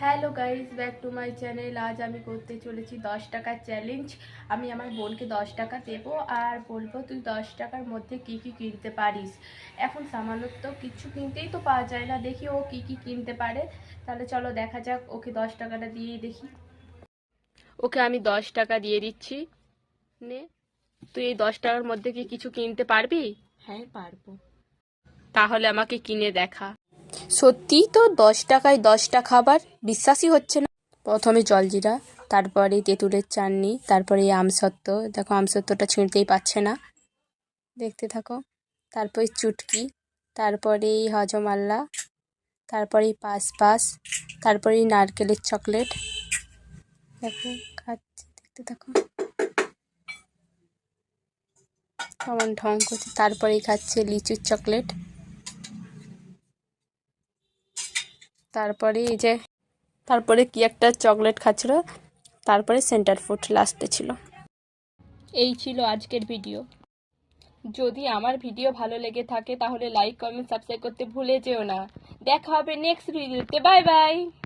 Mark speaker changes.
Speaker 1: Hello guys back to my channel আজ আমি করতে চলেছি দশ টাকার চ্যালেঞ্জ আমি আমার বোনকে দশ টাকা দেবো আর বলব তুই দশ টাকার মধ্যে কি কি কিনতে পারিস? এখন সামান্য তো কিছু কিনতেই তো পাওয়া যায় না। দেখি ও কি কি কিনতে পারে। তাহলে চলো দেখা যাক ওকে দশ টাকাটা দিয়ে দেখি। ওকে আমি দশ টাকা দিয়ে দিচ্ছি। নে তুই এই দশ টাকার মধ্যে কি কিছু কিনতে পারবি?
Speaker 2: হ্যাঁ পারব।
Speaker 1: তাহলে আমাকে কিনে দেখা। সত্যিই তো দশ টাকায় দশটা খাবার? বিশ্বাসই হচ্ছে না। প্রথমে জলজিরা, তারপরে তেঁতুলের চাটনি, তারপরে আমসত্ত্ব। দেখো, আমসত্ত্বটা ছিঁড়তেই পাচ্ছে না। দেখতে থাকো। তারপরে চুটকি, তারপরে হজমাল্লা, তারপরে পাস পাস তারপরে নারকেলের চকলেট। দেখো, খাচ্ছে, দেখতে থাকো। কেমন ঢং করছে। তারপরেই খাচ্ছে লিচুর চকলেট। তারপরে এই যে, তারপরে কি একটা চকলেট খাচ্ছিল, তারপরে সেন্টার ফুড লাস্টে ছিল। এই ছিল আজকের ভিডিও। যদি আমার ভিডিও ভালো লেগে থাকে তাহলে লাইক, কমেন্ট, সাবস্ক্রাইব করতে ভুলে যেও না। দেখা হবে নেক্সট ভিডিওতে বাই বাই।